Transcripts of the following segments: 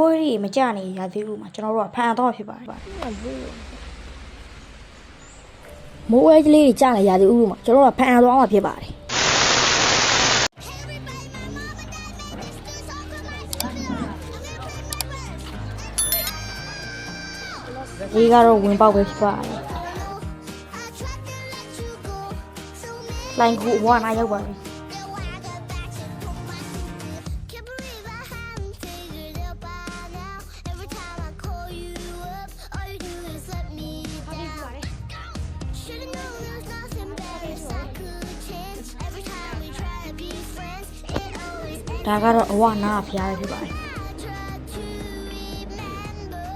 ပွဲတွေမကြနေရသေးဘူးမှာကျွန်တော်တို့ကဖန်တော့ဖြစ်ပါတယ်မိုးဝဲကလေးတွေကြနေရသေးဘူးမှာကျွန်တော်တို့ကဖန်သွားမှာဖြစ်ပါတယ်ဒီကတော့ဝင်ပေါက်ပဲဖြစ်ပါတယ်လိုင်းကူအဝနာရောက်ပါပြီ ဒါကတော့အဝနာဖျားပဲဖြစ်ပါတယ် I try to remember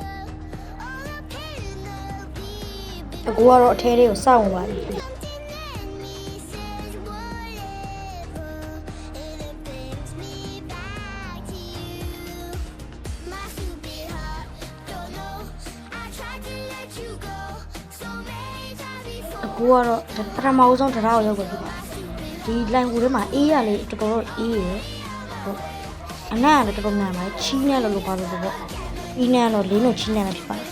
all the pain that we've been အကူကတော့အထဲလေးကိုစောင့်ဝင်ပါတယ် Something in me says whatever, and it brings me back to you. My stupid heart don't know. I tried to let you go so many times အ before. ကူကတော့ပထမဦးဆုံးတရားကိုရောက်ပါဖြစ်ပါတယ်ဒီလိုင်းကူထဲမှာအေးရလေးတော်တော်တော့အေးရယ်ဟုတ် အနံ့ကလည်းတော်တော်နံပါတယ်ချီးနဲ့လို့လို့ပါလို့ပေါ့အီးနဲ့ကတော့လေးလုံးချီးနဲ့ပဲဖြစ်ပါတယ်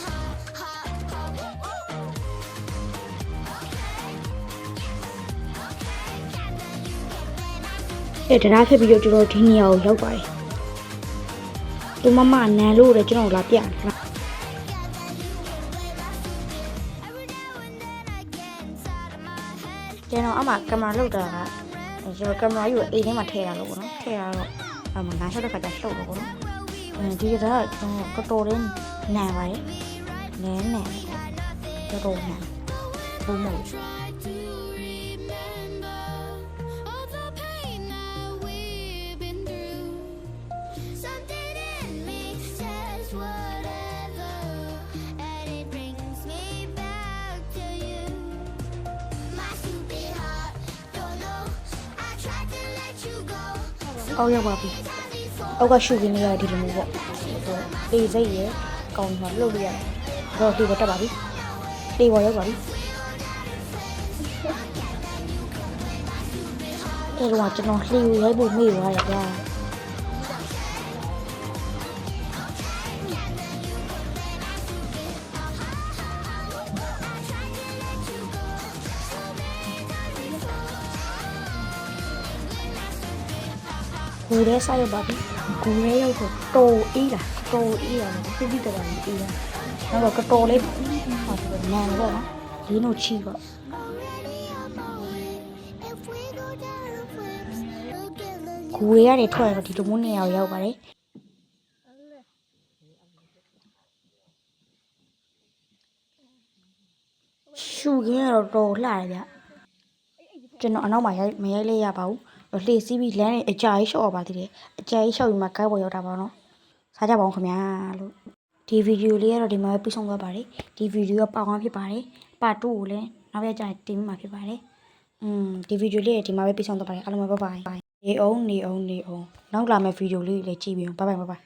အဲတရားဖြစ်ပြီးတော့ကျွန်တော်ဒီနေရာကိုရောက်ပါတယ်သူမမနန်လို့လည်းကျွန်တော်လာပြတယ် Every now and then I get inside of my head. ကျွန်တော်အမှကင်မရာလောက်တာကကျွန်တော်ကင်မရာကြီးကိုအိမ်ထဲမှာထည့်ရလို့ပေါ့နော်ထည့်ရတော့အမှငါရှောက်တဲ့ ခါကျလှုပ်လို့ပေါ့နော်အဲဒီကတော့တော်တော်လေးနန်ပါတယ်နန်းနန်တော်တော်နန် အောက်ရောက်ပါပြီအောက်ကရှူရင်းလေးရဒီလိုမျိုးပေါ့အေးစိတ်ရကောင်းမှာလှုပ်လို့ရတယ်တော့ဒီဘက်တက်ပါပြီဒီဘောရောက်ပါပြီအဲ့တော့ကျွန်တော်လှီရိုက်ဖို့မေ့သွားတ ယ်ဗျာဂူရဲစားရပါပြီဂူရဲရောက်တော့တော်အေးလာတော်အေးလာပြပြတော်တော်အေးလာနောက်တော့တော်လေးဟောဒီနန်တော့နော်ဒီနိုချီပေါ့ If we go down the flips, we'll get the ဂူရဲကနေထွက်ရတော့ဒီလိုမျိုးနေရာကိုရောက်ပါတယ်ရှူခင်းကတော့တော်လှတယ်ဗျကျွန်တော်အနောက်မှာရိုက်မရိုက်လိုက်ရပါဘူး လှေစီးပြီးလမ်းနဲ့အကြာကြီးရှော့ရပါသေးတယ်အကြာကြီးရှော့ပြီးမှကားပေါ်ရောက်တာပါတော့စားကြပါဦးခင်ဗျာလို့ဒီဗီဒီယိုလေးကတော့ဒီမှာပဲပြီးဆုံးသွားပါတယ်ဒီဗီဒီယိုကပါအောင်ဖြစ်ပါတယ်ပါ2ကိုလည်းနောက်ရက်ကျရင်တင်မှာဖြစ်ပါတယ်อืมဒီဗီဒီယိုလေးဒီမှာပဲပြီးဆုံးသွားပါတယ်အားလုံးပဲဘိုင်ဘိုင်နေအောင်နေအောင်နေအောင်နောက်လာမယ့်ဗီဒီယိုလေးတွေလည်းကြည့်ပြီးအောင်ဘိုင်ဘိုင်ဘိုင်